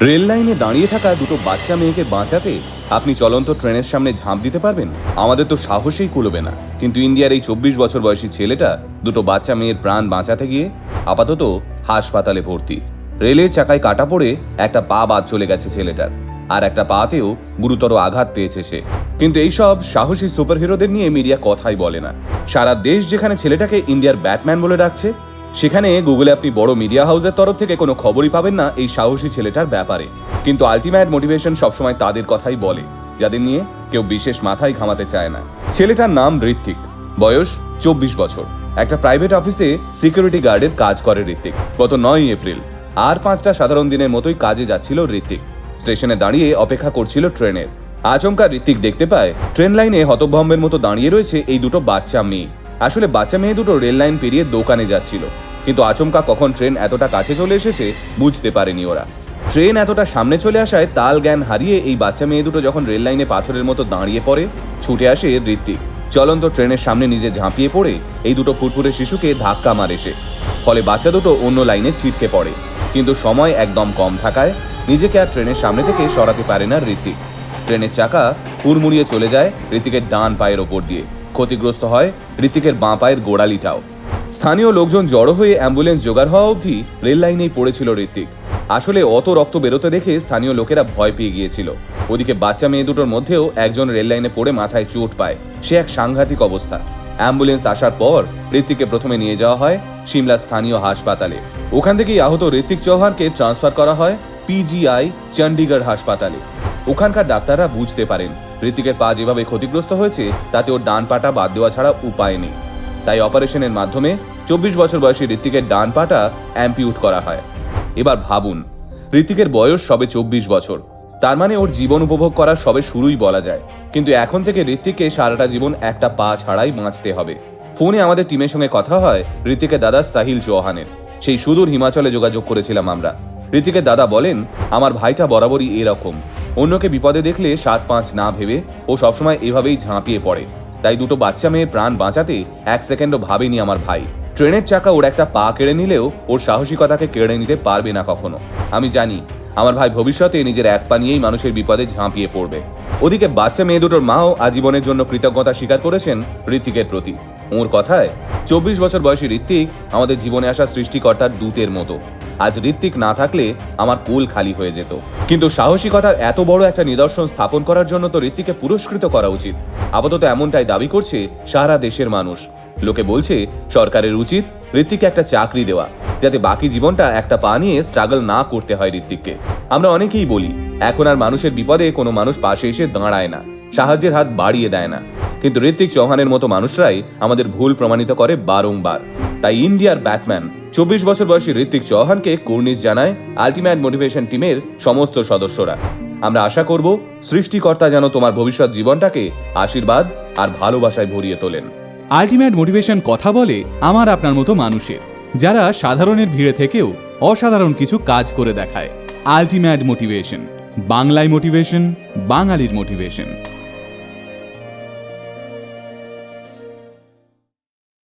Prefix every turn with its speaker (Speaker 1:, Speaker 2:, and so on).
Speaker 1: Rail লাইনে দাঁড়িয়ে থাকা দুটো বাচ্চা মেয়েকে বাঁচাতে আপনি চলন্ত ট্রেনের সামনে ঝাঁপ দিতে পারবেন? আমাদের তো সাহসেই কুলবে না। কিন্তু ইন্ডিয়ার এই চব্বিশ বছর বয়সী ছেলেটা দুটো বাচ্চা মেয়ের প্রাণ বাঁচাতে গিয়ে আপাতত হাসপাতালে ভর্তি। রেলের চাকায় কাটা পড়ে একটা পা বাদ চলে গেছে ছেলেটার। আর একটা পাতেও গুরুতর আঘাত পেয়েছে সে। কিন্তু এইসব সাহসী সুপারহিরোদের নিয়ে মিডিয়া কথাই বলে না। সারা দেশ যেখানে ছেলেটাকে ইন্ডিয়ার ব্যাটম্যান বলে ডাকছে সেখানে গুগলে আপনি বড় মিডিয়া হাউসের তরফ থেকে কোনো খবরই পাবেন না এই সাহসী ছেলেটার ব্যাপারে। কিন্তু আলটিমেট মোটিভেশন সবসময় তাদের কথাই বলে, যাদের নিয়ে কেউ বিশেষ মাথায় ঘামাতে চায় না। ছেলেটার নাম ঋত্বিক বয়স চব্বিশ বছর। একটা প্রাইভেট অফিসে সিকিউরিটি গার্ডের কাজ করে ঋত্বিক গত নয় এপ্রিল। আর পাঁচটা সাধারণ দিনের মতোই কাজে যাচ্ছিল ঋত্বিক স্টেশনে দাঁড়িয়ে অপেক্ষা করছিল ট্রেনের। আচমকা ঋত্বিক দেখতে পায়, ট্রেন লাইনে হতভম্বের মতো দাঁড়িয়ে রয়েছে এই দুটো বাচ্চা মেয়ে। আসলে বাচ্চা মেয়ে দুটো রেল লাইন পেরিয়ে দোকানে যাচ্ছিল। কিন্তু আচমকা কখন ট্রেন এতটা কাছে চলে এসেছে বুঝতে পারেনি ওরা। ট্রেন এতটা সামনে চলে আসায় তাল জ্ঞান হারিয়ে এই বাচ্চা মেয়ে দুটো যখন রেল লাইনে পাথরের মতো দাঁড়িয়ে পড়ে, ছুটে আসে ঋত্বিক। চলন্ত ট্রেনের সামনে নিজে ঝাঁপিয়ে পড়ে এই দুটো ফুটফুটে শিশুকে ধাক্কা মারে সে। ফলে বাচ্চা দুটো অন্য লাইনে ছিটকে পড়ে। কিন্তু সময় একদম কম থাকায় নিজেকে আর ট্রেনের সামনে থেকে সরাতে পারে না ঋত্বিক। ট্রেনের চাকা হুড়মুড়িয়ে চলে যায় ঋতিকের ডান পায়ের ওপর দিয়ে। ক্ষতিগ্রস্ত হয় ঋতিকের বাঁ পায়ের গোড়ালিটাও। স্থানীয় লোকজন জড়ো হয়ে অ্যাম্বুলেন্স জোগাড় হওয়া অবধি রেল লাইনেই পড়েছিল ঋত্বিক। আসলে অত রক্ত বেরোতে দেখে স্থানীয় লোকেরা ভয় পেয়ে গিয়েছিল। ওদিকে বাচ্চা মেয়ে দুটোর মধ্যেও একজন রেল লাইনে পড়ে মাথায় চোট পায়। সে এক সাংঘাতিক অবস্থা। অ্যাম্বুলেন্স আসার পর ঋত্বিককে প্রথমে নিয়ে যাওয়া হয় সিমলা স্থানীয় হাসপাতালে। ওখান থেকেই আহত ঋত্বিক চৌহানকে ট্রান্সফার করা হয় পিজিআই চণ্ডীগড় হাসপাতালে। ওখানকার ডাক্তাররা বুঝতে পারেন ঋতিকের পা যেভাবে ক্ষতিগ্রস্ত হয়েছে, তাতে ওর ডান পাটা বাদ দেওয়া ছাড়া উপায় নেই। তাই অপারেশনের মাধ্যমে চব্বিশ বছর বয়সী ঋত্বিকের ডান পাটা অ্যাম্পিউট করা হয়। এবার ভাবুন ঋতিকের বয়স সবে চব্বিশ বছর। তার মানে ওর জীবন উপভোগ করার সবে শুরুই বলা যায়। কিন্তু এখন থেকে ঋতিককে সারাটা জীবন একটা পা ছাড়াই বাঁচতে হবে। ফোনে আমাদের টিমের সঙ্গে কথা হয় ঋত্বিকের দাদা সাহিল চৌহানের। সেই সুদূর হিমাচলে যোগাযোগ করেছিলাম আমরা। ঋতিকের দাদা বলেন, আমার ভাইটা বরাবরই এরকম। অন্যকে বিপদে দেখলে সাত পাঁচ না ভেবে ও সবসময় এভাবেই ঝাঁপিয়ে পড়ে। তাই দুটো বাচ্চা মেয়ের প্রাণ বাঁচাতে এক সেকেন্ডও ভাবেনি আমার ভাই। ট্রেনের চাকা ওর একটা পা কেড়ে নিলেও ওর সাহসিকতাকে কেড়ে নিতে পারবে না কখনো। আমি জানি, আমার ভাই ভবিষ্যতে নিজের এক পা নিয়েই মানুষের বিপদে ঝাঁপিয়ে পড়বে। ওদিকে বাচ্চা মেয়ে দুটোর মাও আজীবনের জন্য কৃতজ্ঞতা স্বীকার করেছেন ঋত্বিকের প্রতি। ওর কথায়, চব্বিশ বছর বয়সী ঋত্বিক আমাদের জীবনে আসা সৃষ্টিকর্তার দূতের মতো। আজ ঋত্বিক না থাকলে আমার কুল খালি হয়ে যেত। কিন্তু সাহসিকতার এত বড় একটা নিদর্শন স্থাপন করার জন্য তো ঋত্বিককে পুরস্কৃত করা উচিত। আপাতত এমনটাই দাবি করছে সারা দেশের মানুষ। লোকে বলছে, সরকারের উচিত ঋত্বিককে একটা চাকরি দেওয়া, যাতে বাকি জীবনটা একটা পা নিয়ে স্ট্রাগল না করতে হয় ঋত্বিককে। আমরা অনেকেই বলি, এখন আর মানুষের বিপদে কোনো মানুষ পাশে এসে দাঁড়ায় না। সাহায্যের হাত বাড়িয়ে দেয় না। কিন্তু ঋত্বিক চৌহানের মতো মানুষরাই আমাদের ভুল প্রমাণিত করে বারংবার। তাই ইন্ডিয়ার ব্যাটম্যান চব্বিশ বছর বয়সী ঋত্বিক চৌহানকে কুর্নিশ জানায় আলটিমেট মোটিভেশন টিমের সমস্ত সদস্যরা। আমরা আশা করব সৃষ্টিকর্তা যেন তোমার ভবিষ্যৎ জীবনটাকে আশীর্বাদ আর ভালোবাসায় ভরিয়ে তোলেন।
Speaker 2: আলটিমেট মোটিভেশন কথা বলে আমার আপনার মতো মানুষের, যারা সাধারণের ভিড়ে থেকেও অসাধারণ কিছু কাজ করে দেখায়। আলটিমেট মোটিভেশন, বাংলায় মোটিভেশন, বাঙালির মোটিভেশন।